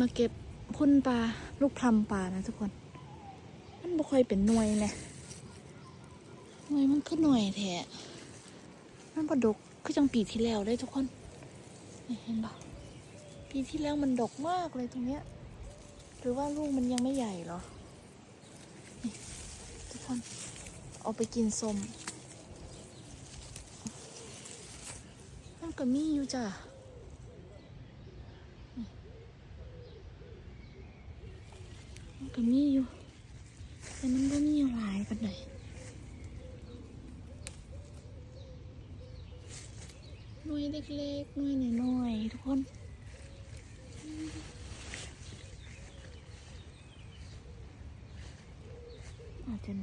มาเก็บพุ่นปลาลูกพลัมปลานะทุกคน มันบ่ค่อยเป็นหน่วยเลยหน่วยมันคือหน่วยแท้มันบ่ดกคือจังปีที่แล้วเลยทุกคนเห็นปะปีที่แล้วมันดกมากเลยตรงเนี้ย หรือว่าลูกมันยังไม่ใหญ่หรอนี่ทุกคน เอาไปกินสมมันก็มีอยู่จ้ะ มันก็มีอยู่ แต่มันก็มีหลายปันไหนหน่วยเล็กๆหน่วยหน้อยๆทุกคนอาจจะม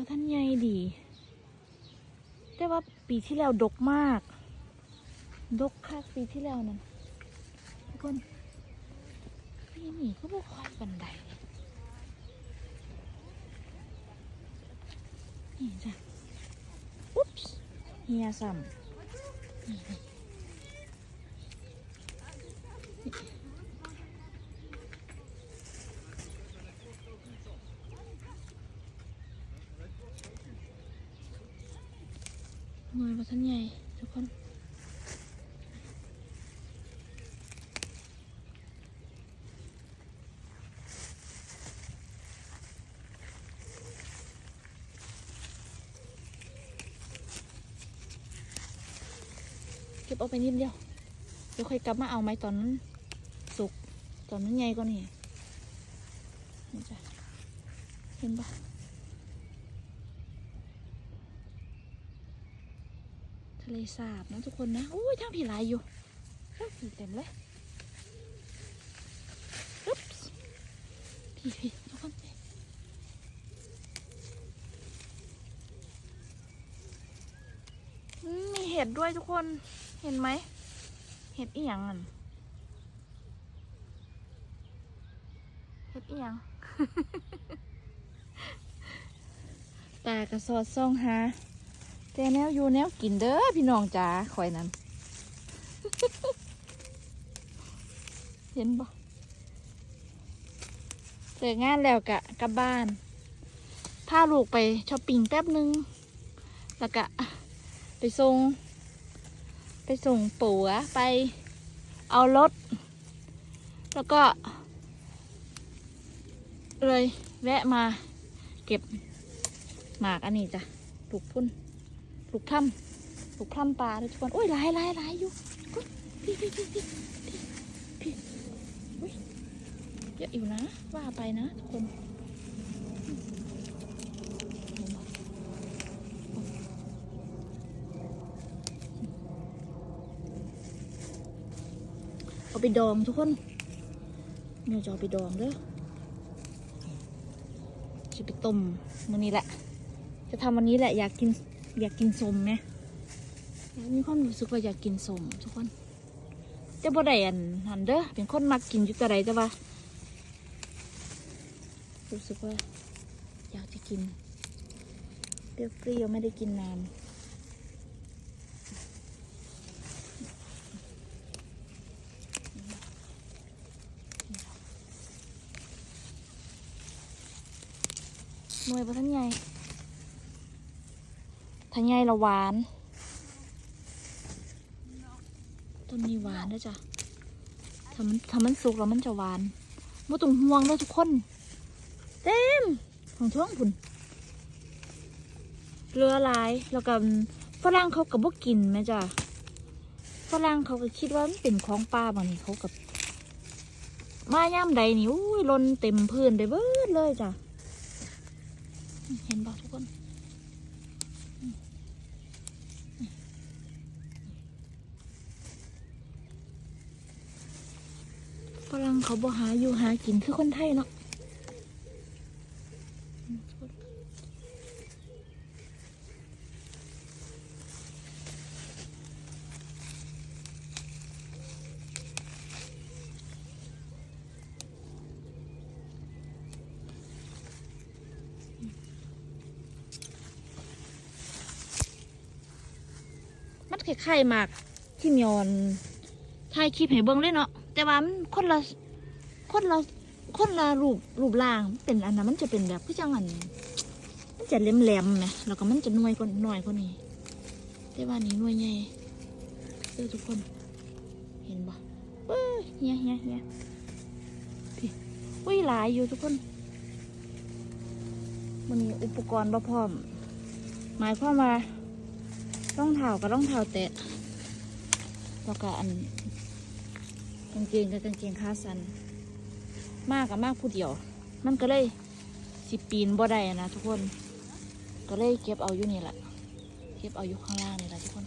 าท่านใหญ่ดี แต่ว่าปีที่แล้วดกมาก ดกคักปีที่แล้วนั่น คนปีนี้ก็บ่ค่อยบันไดนี่จ้ะอุ๊บเฮียซ้ำนี่นี่หน่วยมาท่านใหญ่ทุกคน บเอาไปนิดเดียวเดี๋ยวค่อยกลับมาเอาไหมตอนนั้นสุกตอนนั้นใหญ่กว่านี่นี่จ้ะเห็นปะทะเลสาบนะทุกคนนะโอ้ยทั้งผีลายอยู่ทั้งผีเต็มเลยอึ๊บผีผีทุกคนมีเห็ดด้วยทุกคน เห็นไหม เห็ดอีหยังอะเห็ดอีหยัง ตากระสอดซ่องหาแต่แนวอยู่แนวกินเด้อพี่น้องจ๋าคอยนั้น เห็นบ่เลิกงานแล้วกะกลับบ้านพาลูกไปช้อปปิ้งแป๊บนึง แล้วก็ไปส่ง ไปส่งปู่อะไปเอารถ แล้วก็ เลยแวะมาเก็บหมากอันนี้จ้ะปลูกพุ่นปลูกพลัมปลูกพลัมปลาทุกคนโอ้ยหลายหลายหลายอยู่พี่พี่พี่พี่พี่เยอะอยู่นะ ว่าไปนะทุกคน เอาไปดองทุกคนเดี๋ยวจะเอาไปดองเด้อจะไปต้มมื้อนี้แหละ จะทำวันนี้แหละอยากกินอยากกินสมไหมมีความรู้สึกว่าอยากกินสมทุกคนจะบ่ได้อันหันเด้อเป็นคนมักกินอยู่แต่ใดแต่ว่ารู้สึกว่าอยากจะกินเปรี้ยวๆไม่ได้กินนาน หน่วยปะท่านใหญ่ท่านใหญ่ละหวาน ต้นนี้หวานนะจ๊ะถ้ามันถ้ามันสุกแล้วมันจะหวานม่ต้องห่วงเลยทุกคน เต็มของช่วงผุนเรือลายแล้วก็ฝรั่งเขากับพวกกินไหมจ๊ะฝรั่งเขาก็คิดว่ามันเป็นของป้าบางนี่เขากับ มาย่ามใดนี่อุ้ยลนเต็มพื้นได้เบิดเลยจ้ะ เห็นบ่ทุกคนฝรั่งเขาบ่หาอยู่หากินคือคนไทยเนาะ คล้ายๆหมากที่มียนถ่ายคลิปให้เบิ่งเลยเนาะแต่ว่ามันคนละคนละคนละรูปรูปร่างเป็นอันนั้นมันจะเป็นแบบคือจังอันมันจะแหลมๆไหมแล้วก็มันจะน่วยกว่าหน่อยกว่านี้แต่ว่านี้น่วยใหญ่เด้อทุกคน เห็นบ่เอ้ยเฮียเฮียเฮียพี่อุ้ยหลายอยู่ทุกคนมันมีอุปกรณ์บ่พร้อม หมายความว่า ต้องเท้ากับต้องเท้าเตะแล้วก็อันกางเกงกับกางเกงขาสั้นมากกับมากผู้เดียว มันก็เลยสิปีนบ่ได้อะนะทุกคน ก็เลยเก็บเอาอยู่นี่แหละ เก็บเอาอยู่ข้างล่างนี่แหละทุกคน